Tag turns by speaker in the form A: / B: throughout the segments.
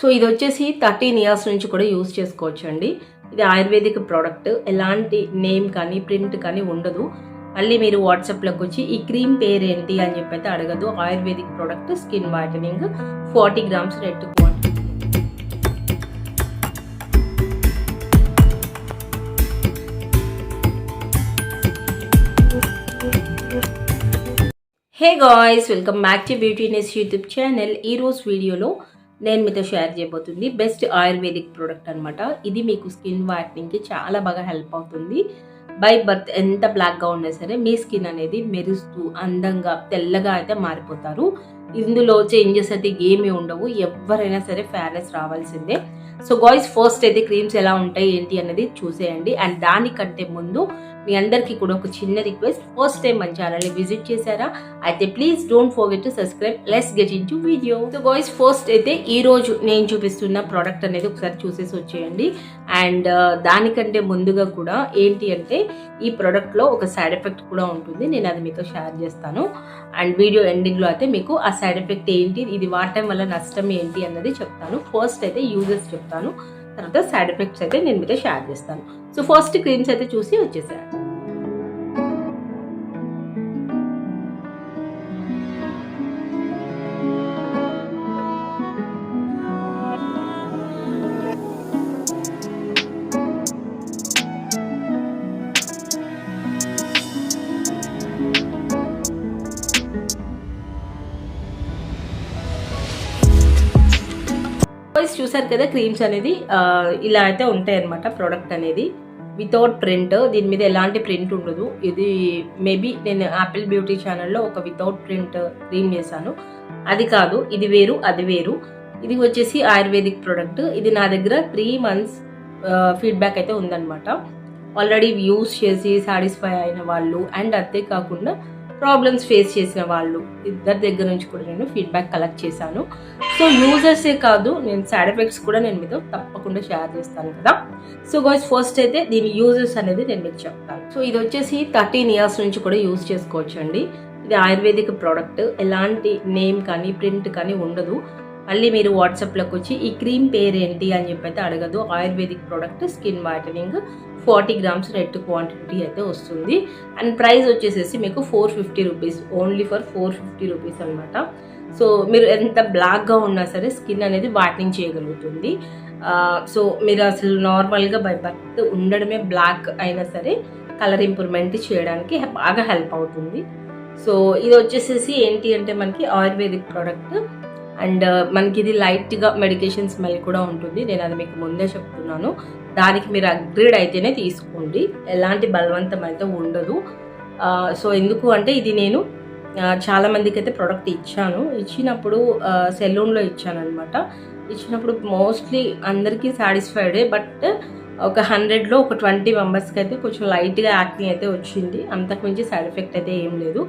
A: So ఇది వచ్చేసి thirteen years నుంచి కూడా యూస్ చేసుకోవచ్చు అండి ఇది ఆయుర్వేదిక్ ప్రోడక్ట్. ఎలాంటి నేమ్ కానీ ప్రింట్ కానీ ఉండదు. మళ్ళీ మీరు వాట్సాప్లోకి వచ్చి ఈ క్రీమ్ పేరు ఏంటి అని చెప్పి అయితే అడగదు. Ayurvedic product skin whitening forty grams red quantity. Hey guys welcome back to beautiness YouTube channel. ఈరోజు వీడియోలో నేను మీతో షేర్ చేయబోతుంది. బెస్ట్ ఆయుర్వేదిక్ ప్రోడక్ట్ అనమాట ఇది మీకు స్కిన్ వైట్నింగ్కి చాలా బాగా హెల్ప్ అవుతుంది. బై బర్త్ ఎంత బ్లాక్గా ఉన్నా సరే మీ స్కిన్ అనేది మెరుస్తూ అందంగా తెల్లగా అయితే మారిపోతారు. ఇందులో చేంజెస్ అయితే ఏమీ ఉండవు. ఎవరైనా సరే ఫేర్నెస్ రావాల్సిందే. సో గాయ్స్ ఫస్ట్ అయితే క్రీమ్స్ ఎలా ఉంటాయి ఏంటి అనేది చూసేయండి. అండ్ దానికంటే ముందు మీ అందరికీ కూడా ఒక చిన్న రిక్వెస్ట్. ఫస్ట్ టైం మన ఛానల్ని విజిట్ చేశారా? అయితే please don't forget to subscribe let's get into video so guys first అయితే ఈ రోజు నేను చూపిస్తున్న ప్రోడక్ట్ అనేది ఒకసారి చూసేసి వచ్చేయండి. అండ్ uh, దానికంటే ముందుగా కూడా ఏంటి అంటే ఈ ప్రోడక్ట్లో ఒక సైడ్ ఎఫెక్ట్ కూడా ఉంటుంది. నేను అది మీతో షేర్ చేస్తాను. అండ్ వీడియో ఎండింగ్లో అయితే మీకు ఆ సైడ్ ఎఫెక్ట్ ఏంటి? ఇది వాడటం వల్ల నష్టం ఏంటి? అన్నది చెప్తాను. ఫస్ట్ అయితే యూజెస్ చెప్తాను. తర్వాత సైడ్ ఎఫెక్ట్స్ అయితే నేను మీతో షేర్ చేస్తాను. సో ఫస్ట్ క్రీమ్స్ అయితే చూసి వచ్చేసాను వాయిస్ చూసారు కదా క్రీమ్స్ అనేది ఇలా అయితే ఉంటాయి అనమాట ప్రోడక్ట్ అనేది. వితౌట్ ప్రింట్ దీని మీద ఎలాంటి ప్రింట్ ఉండదు. ఇది మేబీ నేను యాపిల్ బ్యూటీ ఛానల్లో ఒక వితౌట్ ప్రింట్ క్రీమ్ చేశాను అది కాదు ఇది వేరు అది వేరు. ఇది వచ్చేసి ఆయుర్వేదిక్ ప్రోడక్ట్ ఇది నా దగ్గర త్రీ మంత్స్ ఫీడ్బ్యాక్ అయితే ఉందన్నమాట. ఆల్రెడీ యూస్ చేసి సాటిస్ఫై అయిన వాళ్ళు అండ్ అంతే కాకుండా ప్రాబ్లమ్స్ ఫేస్ చేసిన వాళ్ళు. ఇద్దరి దగ్గర నుంచి కూడా నేను ఫీడ్బ్యాక్ కలెక్ట్ చేశాను. సో యూజర్సే కాదు నేను సైడ్ ఎఫెక్ట్స్ కూడా నేను మీతో తప్పకుండా షేర్ చేస్తాను కదా. సో గాయ్స్ ఫస్ట్ అయితే దీని యూజెస్ అనేది నేను మీకు చెప్తాను. సో ఇది వచ్చేసి థర్టీన్ ఇయర్స్ నుంచి కూడా యూజ్ చేసుకోవచ్చు అండి ఇది ఆయుర్వేదిక్ ప్రోడక్ట్ ఎలాంటి నేమ్ కానీ ప్రింట్ కానీ ఉండదు. మళ్ళీ మీరు వాట్సాప్లోకి వచ్చి ఈ క్రీమ్ పేరు ఏంటి అని చెప్పి అయితే అడగదు. Ayurvedic product skin whitening forty grams red quantity అయితే వస్తుంది. అండ్ ప్రైస్ వచ్చేసేసి మీకు four fifty rupees only for four fifty rupees అనమాట సో మీరు ఎంత బ్లాక్గా ఉన్నా సరే స్కిన్ అనేది వాటింగ్ చేయగలుగుతుంది. సో మీరు అసలు నార్మల్గా బై బర్త్ ఉండడమే బ్లాక్ అయినా సరే కలర్ ఇంప్రూవ్మెంట్ చేయడానికి బాగా హెల్ప్ అవుతుంది. సో ఇది వచ్చేసేసి ఏంటి అంటే మనకి ఆయుర్వేదిక్ ప్రోడక్ట్. అండ్ మనకి ఇది లైట్గా మెడికేషన్ స్మెల్ కూడా ఉంటుంది. నేను అది మీకు ముందే చెప్తున్నాను. దానికి మీరు అగ్రీడ్ అయితేనే తీసుకోండి. ఎలాంటి బలవంతం అయితే ఉండదు సో ఎందుకు అంటే ఇది నేను చాలా మందికి అయితే ప్రోడక్ట్ ఇచ్చాను. ఇచ్చినప్పుడు సెలూన్లో ఇచ్చాను అనమాట ఇచ్చినప్పుడు మోస్ట్లీ అందరికీ సాటిస్ఫైడే బట్ ఒక హండ్రెడ్లో ఒక ట్వంటీ మెంబర్స్కి అయితే కొంచెం లైట్గా యాక్టింగ్ అయితే వచ్చింది. అంతకుమించి సైడ్ ఎఫెక్ట్ అయితే ఏం లేదు.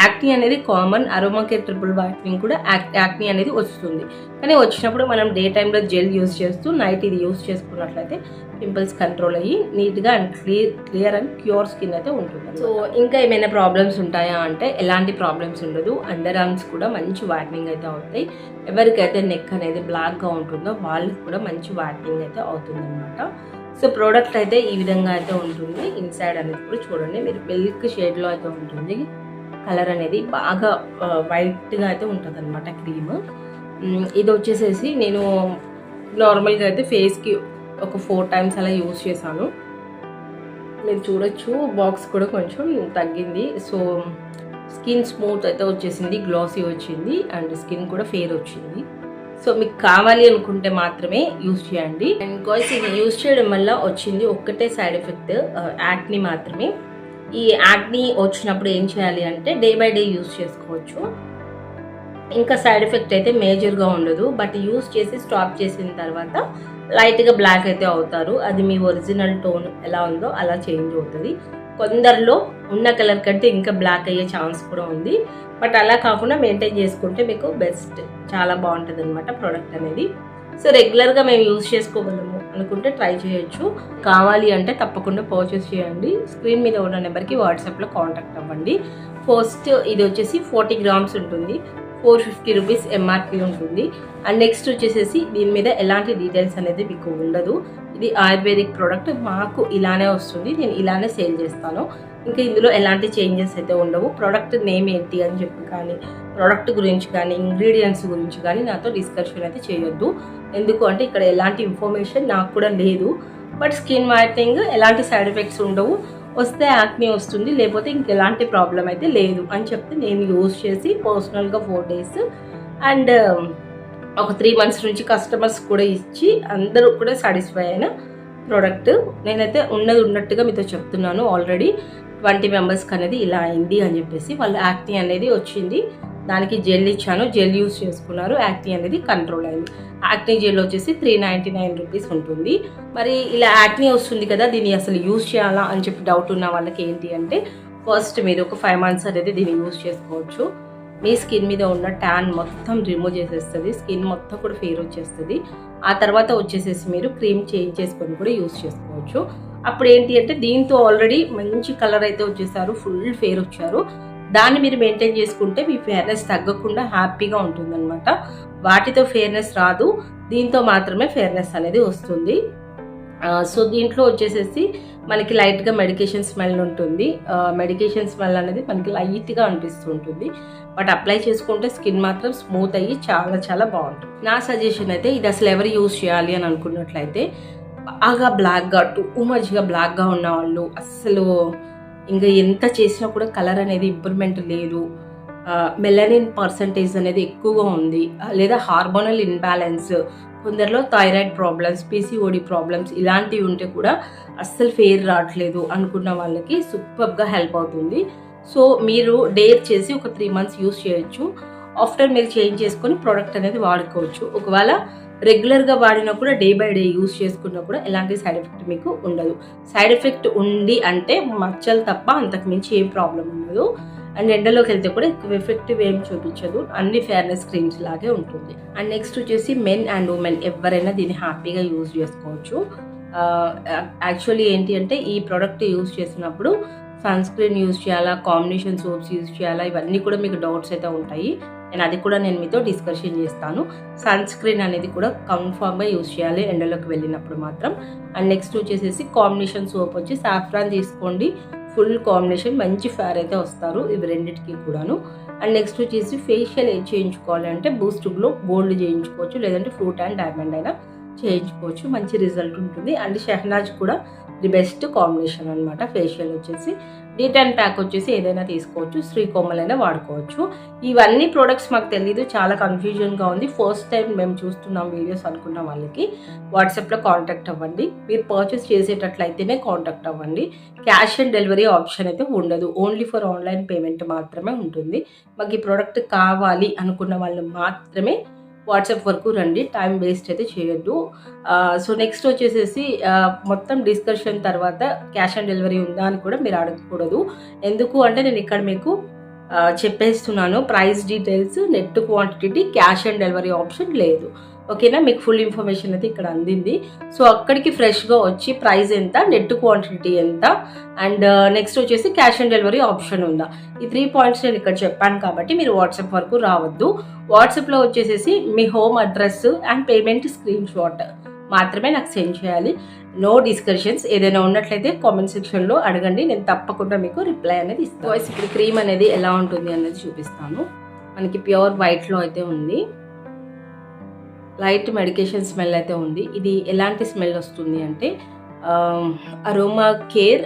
A: యాక్ని అనేది కామన్ అరోమాకే ట్రిపుల్ వైట్నింగ్ కూడా యాక్ని అనేది వస్తుంది. కానీ వచ్చినప్పుడు మనం డే టైంలో జెల్ యూస్ చేస్తూ నైట్ ఇది యూస్ చేసుకున్నట్లయితే పింపుల్స్ కంట్రోల్ అయ్యి నీట్గా and clear clear and cure skin అయితే ఉంటుంది సో ఇంకా ఏమైనా ప్రాబ్లమ్స్ ఉంటాయా అంటే ఎలాంటి ప్రాబ్లమ్స్ ఉండదు. అండర్ ఆర్మ్స్ కూడా మంచి వాటనింగ్ అయితే అవుతాయి. ఎవరికైతే నెక్ అనేది బ్లాక్గా ఉంటుందో వాళ్ళకి కూడా మంచి వాటనింగ్ అయితే అవుతుంది అనమాట సో ప్రోడక్ట్ అయితే ఈ విధంగా అయితే ఉంటుంది. ఇన్సైడ్ అనేది కూడా చూడండి. మీరు మిల్క్ షేడ్లో అయితే ఉంటుంది. కలర్ అనేది బాగా వైట్గా అయితే ఉంటుంది అనమాట క్రీమ్ ఇది వచ్చేసేసి నేను నార్మల్గా అయితే ఫేస్కి ఒక ఫోర్ టైమ్స్ అలా యూస్ చేశాను. మీరు చూడొచ్చు బాక్స్ కూడా కొంచెం తగ్గింది. సో స్కిన్ స్మూత్ అయితే వచ్చేసింది గ్లాసీ వచ్చింది అండ్ స్కిన్ కూడా ఫేర్ వచ్చింది. సో మీకు కావాలి అనుకుంటే మాత్రమే యూస్ చేయండి. అండ్ గాయ్స్ ఇది యూస్ చేయడం వల్ల వచ్చింది ఒక్కటే సైడ్ ఎఫెక్ట్ యాక్ని మాత్రమే. ఈ యాక్ని వచ్చినప్పుడు ఏం చేయాలి అంటే డే బై డే యూస్ చేసుకోవచ్చు. ఇంకా సైడ్ ఎఫెక్ట్ అయితే మేజర్గా ఉండదు. బట్ యూస్ చేసి స్టాప్ చేసిన తర్వాత లైట్గా బ్లాక్ అయితే అవుతారు. అది మీ ఒరిజినల్ టోన్ ఎలా ఉందో అలా చేంజ్ అవుతుంది. కొందరిలో ఉన్న కలర్ కంటే ఇంకా బ్లాక్ అయ్యే ఛాన్స్ కూడా ఉంది. బట్ అలా కాకుండా మెయింటైన్ చేసుకుంటే మీకు బెస్ట్. చాలా బాగుంటుంది అనమాట ప్రోడక్ట్ అనేది. సో రెగ్యులర్గా మేము యూజ్ చేసుకోగలము అనుకుంటే ట్రై చేయొచ్చు. కావాలి అంటే తప్పకుండా పర్చేస్ చేయండి. స్క్రీన్ మీద ఉన్న నెంబర్కి వాట్సాప్లో కాంటాక్ట్ అవ్వండి. ఫస్ట్ ఇది వచ్చేసి ఫార్టీ గ్రామ్స్ ఉంటుంది. ఫోర్ ఫిఫ్టీ రూపీస్ ఎంఆర్పి ఉంటుంది. అండ్ నెక్స్ట్ వచ్చేసేసి దీని మీద ఎలాంటి డీటెయిల్స్ అనేది మీకు ఉండదు. ఇది ఆయుర్వేదిక్ ప్రోడక్ట్. మాకు ఇలానే వస్తుంది. నేను ఇలానే సేల్ చేస్తాను. ఇంకా ఇందులో ఎలాంటి చేంజెస్ అయితే ఉండవు. ప్రోడక్ట్ నేమ్ ఏంటి అని చెప్పి కానీ ప్రోడక్ట్ గురించి కానీ ఇంగ్రీడియంట్స్ గురించి కానీ నాతో డిస్కషన్ అయితే చేయొద్దు. ఎందుకు అంటే ఇక్కడ ఎలాంటి ఇన్ఫర్మేషన్ నాకు కూడా లేదు. బట్ స్కిన్ వైటింగ్ ఎలాంటి సైడ్ ఎఫెక్ట్స్ ఉండవు. వస్తే యాక్ని వస్తుంది లేకపోతే ఇంకెలాంటి ప్రాబ్లం అయితే లేదు అని చెప్తే నేను యూజ్ చేసి పర్సనల్గా ఫోర్ డేస్ అండ్ ఒక త్రీ మంత్స్ నుంచి కస్టమర్స్ కూడా ఇచ్చి అందరూ కూడా సాటిస్ఫై అయిన ప్రోడక్ట్ నేనైతే ఉన్నది ఉన్నట్టుగా మీతో చెప్తున్నాను ఆల్రెడీ ట్వంటీ మెంబర్స్కి అనేది ఇలా అయింది అని చెప్పేసి వాళ్ళు యాక్టీ అనేది వచ్చింది. దానికి జెల్ ఇచ్చాను జెల్ యూస్ చేసుకున్నారు. యాక్టీ అనేది కంట్రోల్ అయింది. యాక్ని జెల్ వచ్చేసి త్రీ నైంటీ నైన్ రూపీస్ ఉంటుంది. మరి ఇలా యాక్నీ వస్తుంది కదా దీన్ని అసలు యూస్ చేయాలా అని చెప్పి డౌట్ ఉన్న వాళ్ళకి ఏంటి అంటే ఫస్ట్ మీరు ఒక ఫైవ్ మంత్స్ అనేది దీన్ని యూస్ చేసుకోవచ్చు. మీ స్కిన్ మీద ఉన్న ట్యాన్ మొత్తం రిమూవ్ చేసేస్తుంది. స్కిన్ మొత్తం కూడా ఫేర్ వచ్చేస్తుంది. ఆ తర్వాత వచ్చేసేసి మీరు క్రీమ్ చేంజ్ చేసుకొని కూడా యూస్ చేసుకోవచ్చు. అప్పుడు ఏంటి అంటే దీంతో ఆల్రెడీ మంచి కలర్ అయితే వచ్చేసారు. ఫుల్ ఫేర్ వచ్చారు. దాన్ని మీరు మెయింటైన్ చేసుకుంటే మీ ఫేర్నెస్ తగ్గకుండా హ్యాపీగా ఉంటుందన్నమాట. వాటితో ఫేర్నెస్ రాదు. దీంతో మాత్రమే ఫేర్నెస్ అనేది వస్తుంది. సో దీంట్లో వచ్చేసేసి మనకి లైట్గా మెడికేషన్ స్మెల్ ఉంటుంది. మెడికేషన్ స్మెల్ అనేది మనకి లైట్గా అనిపిస్తూ ఉంటుంది. బట్ అప్లై చేసుకుంటే స్కిన్ మాత్రం స్మూత్ అయ్యి చాలా చాలా బాగుంటుంది. నా సజెషన్ అయితే ఇది అసలు ఎవరు యూజ్ చేయాలి అని అనుకున్నట్లయితే బాగా బ్లాక్గా టూ మచ్గా బ్లాక్గా ఉన్న వాళ్ళు అస్సలు ఇంకా ఎంత చేసినా కూడా కలర్ అనేది ఇంప్రూవ్మెంట్ లేదు. మెలనిన్ పర్సంటేజ్ అనేది ఎక్కువగా ఉంది. లేదా హార్మోనల్ ఇన్బ్యాలెన్స్ కొందరిలో థైరాయిడ్ ప్రాబ్లమ్స్ పీసీఓడి ప్రాబ్లమ్స్ ఇలాంటివి ఉంటే కూడా అస్సలు ఫెయిర్ రావట్లేదు అనుకున్న వాళ్ళకి సూపర్గా హెల్ప్ అవుతుంది. సో మీరు డేర్ చేసి ఒక త్రీ మంత్స్ యూస్ చేయొచ్చు. ఆఫ్టర్ మీరు చేంజ్ చేసుకొని ప్రోడక్ట్ అనేది వాడుకోవచ్చు. ఒకవేళ రెగ్యులర్గా వాడినా కూడా డే బై డే యూస్ చేసుకున్నా కూడా ఎలాంటి సైడ్ ఎఫెక్ట్ మీకు ఉండదు. సైడ్ ఎఫెక్ట్ ఉంది అంటే మచ్చలు తప్ప అంతకు మించి ఏం ప్రాబ్లం ఉండదు. అండ్ ఎండలోకి వెళ్తే కూడా ఎక్కువ ఎఫెక్టివ్ ఏం చూపించదు. అన్ని ఫేర్నెస్ క్రీమ్స్ లాగే ఉంటుంది. అండ్ నెక్స్ట్ వచ్చేసి మెన్ అండ్ ఉమెన్ ఎవరైనా దీన్ని హ్యాపీగా యూజ్ చేసుకోవచ్చు. యాక్చువల్లీ ఏంటి అంటే ఈ ప్రోడక్ట్ యూజ్ చేసినప్పుడు సన్ స్క్రీన్ యూజ్ చేయాలా కాంబినేషన్ సోప్స్ యూజ్ చేయాలా ఇవన్నీ కూడా మీకు డౌట్స్ అయితే ఉంటాయి. నేను అది కూడా నేను మీతో డిస్కషన్ చేస్తాను. సన్ స్క్రీన్ అనేది కూడా కన్ఫామ్గా యూజ్ చేయాలి ఎండలోకి వెళ్ళినప్పుడు మాత్రం. అండ్ నెక్స్ట్ వచ్చేసేసి కాంబినేషన్ సోప్ వచ్చి సాఫ్రాన్ తీసుకోండి. ఫుల్ కాంబినేషన్ మంచి ఫేర్ అయితే వస్తారు ఇవి రెండింటికి కూడాను. అండ్ నెక్స్ట్ వచ్చేసి ఫేషియల్ ఏం చేయించుకోవాలంటే బూస్ట్ గ్లో గోల్డ్ చేయించుకోవచ్చు. లేదంటే ఫ్రూట్ అండ్ డైమండ్ అయినా చేయించుకోవచ్చు. మంచి రిజల్ట్ ఉంటుంది. అండ్ షెహనాజ్ కూడా ది బెస్ట్ కాంబినేషన్ అనమాట ఫేషియల్ వచ్చేసి. డీటెన్ ప్యాక్ వచ్చేసి ఏదైనా తీసుకోవచ్చు శ్రీకోమలైనా వాడుకోవచ్చు. ఇవన్నీ ప్రోడక్ట్స్ మాకు తెలీదు చాలా కన్ఫ్యూజన్గా ఉంది. ఫస్ట్ టైం మేము చూస్తున్నాం వీడియోస్ అనుకున్న వాళ్ళకి. వాట్సాప్లో కాంటాక్ట్ అవ్వండి. మీరు పర్చేస్ చేసేటట్లయితేనే కాంటాక్ట్ అవ్వండి. క్యాష్ ఆన్ డెలివరీ ఆప్షన్ అయితే ఉండదు. ఓన్లీ ఫర్ ఆన్లైన్ పేమెంట్ మాత్రమే ఉంటుంది. మాకు ఈ ప్రోడక్ట్ కావాలి అనుకున్న వాళ్ళు మాత్రమే వాట్సాప్ వరకు రండి టైం వేస్ట్ అయితే చేయొద్దు. సో నెక్స్ట్ వచ్చేసేసి మొత్తం డిస్కషన్ తర్వాత క్యాష్ ఆన్ డెలివరీ ఉందా అని కూడా మీరు అడగకూడదు. ఎందుకు అంటే నేను ఇక్కడ మీకు చెప్పేస్తున్నాను price details net quantity cash on delivery option లేదు. ఓకేనా? మీకు ఫుల్ ఇన్ఫర్మేషన్ అయితే ఇక్కడ అందింది. సో అక్కడికి ఫ్రెష్గా వచ్చి ప్రైస్ ఎంత నెట్ క్వాంటిటీ ఎంత అండ్ నెక్స్ట్ uh, వచ్చేసి క్యాష్ ఆన్ డెలివరీ ఆప్షన్ ఉందా? ఈ త్రీ పాయింట్స్ నేను ఇక్కడ చెప్పాను కాబట్టి మీరు వాట్సాప్ వరకు రావద్దు. వాట్సాప్లో వచ్చేసేసి మీ home address and payment screenshot మాత్రమే నాకు సెండ్ చేయాలి. నో డిస్కషన్స్ ఏదైనా ఉన్నట్లయితే కామెంట్ సెక్షన్లో అడగండి. నేను తప్పకుండా మీకు రిప్లై అనేది ఇస్తాను. వాయిస్ ఇప్పుడు క్రీమ్ అనేది ఎలా ఉంటుంది అనేది చూపిస్తాను. మనకి ప్యూర్ వైట్లో అయితే ఉంది. లైట్ మెడికేషన్ స్మెల్ అయితే ఉంది. ఇది ఎలాంటి స్మెల్ వస్తుంది అంటే అరోమా కేర్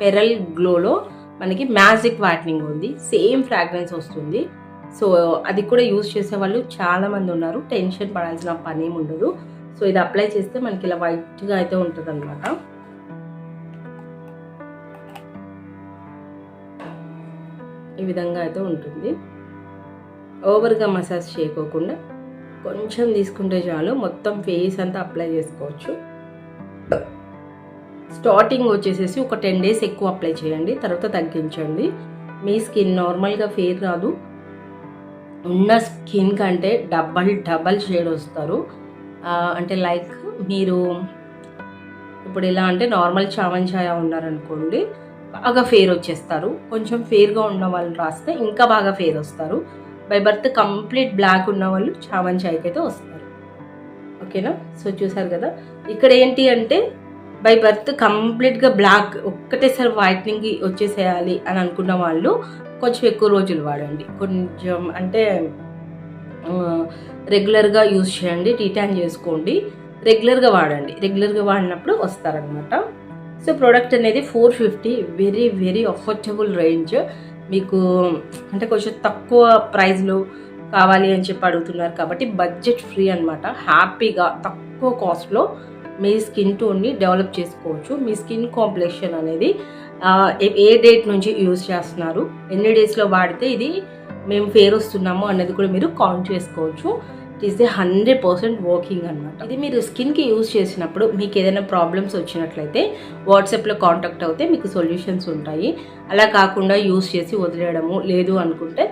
A: పెరల్ గ్లోలో మనకి మ్యాజిక్ వాట్నింగ్ ఉంది. సేమ్ ఫ్రాగ్రెన్స్ వస్తుంది. సో అది కూడా యూజ్ చేసే వాళ్ళు చాలామంది ఉన్నారు. టెన్షన్ పడాల్సిన పని ఏమి ఉండదు. సో ఇది అప్లై చేస్తే మనకి ఇలా వైట్గా అయితే ఉంటుంది అనమాట ఈ విధంగా అయితే ఉంటుంది. ఓవర్గా మసాజ్ చేయకోకుండా కొంచెం తీసుకుంటే చాలు. మొత్తం ఫేస్ అంతా అప్లై చేసుకోవచ్చు. స్టార్టింగ్ వచ్చేసేసి ఒక టెన్ డేస్ ఎక్కువ అప్లై చేయండి. తర్వాత తగ్గించండి. మీ స్కిన్ నార్మల్గా ఫేర్ రాదు. ఉన్న స్కిన్ కంటే డబల్ డబల్ షేడ్ వస్తారు. అంటే లైక్ మీరు ఇప్పుడు ఎలా అంటే నార్మల్ చామన్ ఛాయ ఉన్నారనుకోండి బాగా ఫేర్ వచ్చేస్తారు. కొంచెం ఫేర్గా ఉన్న వాళ్ళు రాస్తే ఇంకా బాగా ఫేర్ వస్తారు. బై బర్త్ కంప్లీట్ బ్లాక్ ఉన్న వాళ్ళు చామన్ చాయ్కి అయితే వస్తారు. ఓకేనా? సో చూసారు కదా? ఇక్కడ ఏంటి అంటే బై బర్త్ కంప్లీట్గా బ్లాక్ ఒక్కటేసారి వైట్నింగ్ వచ్చేసేయాలి అని అనుకున్న వాళ్ళు కొంచెం ఎక్కువ రోజులు వాడండి. కొంచెం అంటే రెగ్యులర్గా యూజ్ చేయండి టీటాన్ చేసుకోండి రెగ్యులర్గా వాడండి. రెగ్యులర్గా వాడినప్పుడు వస్తారనమాట సో ప్రోడక్ట్ అనేది four fifty very very affordable range. మీకు అంటే కొంచెం తక్కువ ప్రైస్లో కావాలి అని చెప్పి అడుగుతున్నారు కాబట్టి బడ్జెట్ ఫ్రీ అనమాట హ్యాపీగా తక్కువ కాస్ట్లో మీ స్కిన్ టోన్ని డెవలప్ చేసుకోవచ్చు. మీ స్కిన్ కాంప్లెక్షన్ అనేది ఏ- ఏ డేట్ నుంచి యూజ్ చేస్తున్నారు? ఎన్ని డేస్లో వాడితే ఇది మేము ఫేర్ వస్తున్నాము అనేది కూడా మీరు కౌంట్ చేసుకోవచ్చు. It is the hundred percent working అనమాట ఇది మీరు స్కిన్కి యూజ్ చేసినప్పుడు మీకు ఏదైనా ప్రాబ్లమ్స్ వచ్చినట్లయితే వాట్సాప్లో కాంటాక్ట్ అవుతే మీకు సొల్యూషన్స్ ఉంటాయి. అలా కాకుండా యూజ్ చేసి వదిలేయడము లేదు అనుకుంటే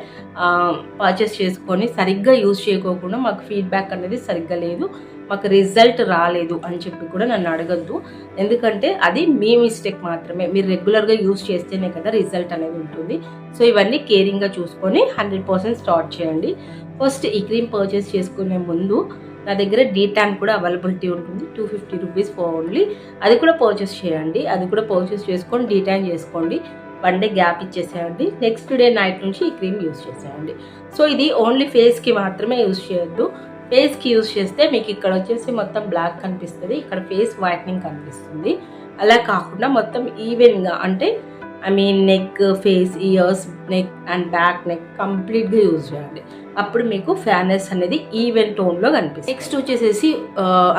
A: పర్చేస్ చేసుకొని సరిగ్గా యూజ్ చేయకోకుండా మాకు ఫీడ్బ్యాక్ అనేది సరిగ్గా లేదు. మాకు రిజల్ట్ రాలేదు అని చెప్పి కూడా నన్ను అడగద్దు. ఎందుకంటే అది మీ మిస్టేక్ మాత్రమే. మీరు రెగ్యులర్గా యూజ్ చేస్తేనే కదా రిజల్ట్ అనేది ఉంటుంది. సో ఇవన్నీ కేరింగ్గా చూసుకొని హండ్రెడ్ పర్సెంట్ స్టార్ట్ చేయండి. ఫస్ట్ ఈ క్రీమ్ పర్చేస్ చేసుకునే ముందు నా దగ్గర డీటాన్ కూడా అవైలబిలిటీ ఉంటుంది. Two fifty rupees for only అది కూడా పర్చేస్ చేయండి. అది కూడా పర్చేస్ చేసుకొని డీటాన్ చేసుకోండి. వన్ డే గ్యాప్ ఇచ్చేసేయండి. నెక్స్ట్ డే నైట్ నుంచి ఈ క్రీమ్ యూస్ చేసేయండి. సో ఇది ఓన్లీ ఫేస్కి మాత్రమే యూస్ చేయొద్దు. ఫేస్కి యూస్ చేస్తే మీకు ఇక్కడ వచ్చేసి మొత్తం బ్లాక్ కనిపిస్తుంది. ఇక్కడ ఫేస్ వైట్నింగ్ కనిపిస్తుంది. అలా కాకుండా మొత్తం ఈవెన్గా అంటే I mean neck face ears neck and back neck కంప్లీట్గా యూజ్ చేయండి అప్పుడు మీకు ఫ్యానెస్ అనేది ఈవెన్ టోన్లో కనిపిస్తుంది. నెక్స్ట్ వచ్చేసేసి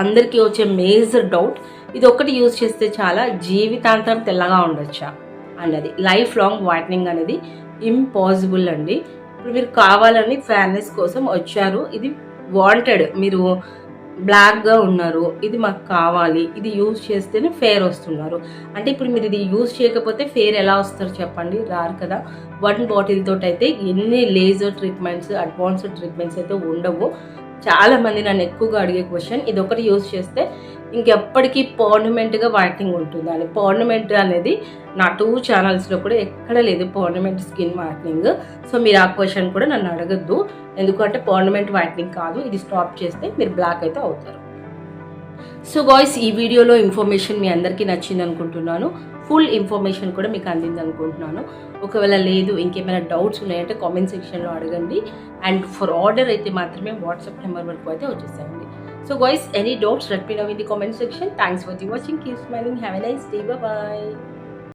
A: అందరికీ వచ్చే మేజర్ డౌట్ ఇది ఒకటి యూజ్ చేస్తే చాలా జీవితాంతం తెల్లగా ఉండొచ్చా అన్నది. లైఫ్ లాంగ్ వైట్నింగ్ అనేది ఇంపాసిబుల్ అండి. ఇప్పుడు మీరు కావాలని ఫ్యానెస్ కోసం వచ్చారు. ఇది వాంటెడ్ మీరు బ్లాక్గా ఉన్నారు ఇది మాకు కావాలి ఇది యూజ్ చేస్తేనే ఫేర్ వస్తున్నారు. అంటే ఇప్పుడు మీరు ఇది యూజ్ చేయకపోతే ఫేర్ ఎలా వస్తారు చెప్పండి? రారు కదా. వన్ బాటిల్ తోటి అయితే ఎన్ని లేజర్ ట్రీట్మెంట్స్ అడ్వాన్స్డ్ ట్రీట్మెంట్స్ అయితే ఉండవు. చాలా మంది నన్ను ఎక్కువగా అడిగే క్వశ్చన్ ఇది ఒకటి యూజ్ చేస్తే ఇంకెప్పటికీ పర్మనెంట్గా వైట్నింగ్ ఉంటుంది అని పర్మనెంట్ అనేది నా టూ ఛానల్స్లో కూడా ఎక్కడ లేదు పర్మనెంట్ స్కిన్ వైట్నింగ్ సో మీరు ఆ క్వశ్చన్ కూడా నన్ను అడగద్దు. ఎందుకంటే పర్మనెంట్ వైట్నింగ్ కాదు ఇది స్టాప్ చేస్తే మీరు బ్లాక్ అయితే అవుతారు. సో బాయ్స్ ఈ వీడియోలో ఇన్ఫర్మేషన్ మీ అందరికీ నచ్చింది అనుకుంటున్నాను. ఫుల్ ఇన్ఫర్మేషన్ కూడా మీకు అందింది అనుకుంటున్నాను. ఒకవేళ లేదు ఇంకేమైనా డౌట్స్ ఉన్నాయంటే కామెంట్ సెక్షన్లో అడగండి. అండ్ ఫర్ ఆర్డర్ అయితే మాత్రమే వాట్సాప్ నెంబర్ వరకు అయితే వచ్చేసేయండి. So guys, any doubts let me know in the comment section. Thanks for the watching. Keep smiling. Have a nice day. Bye-bye.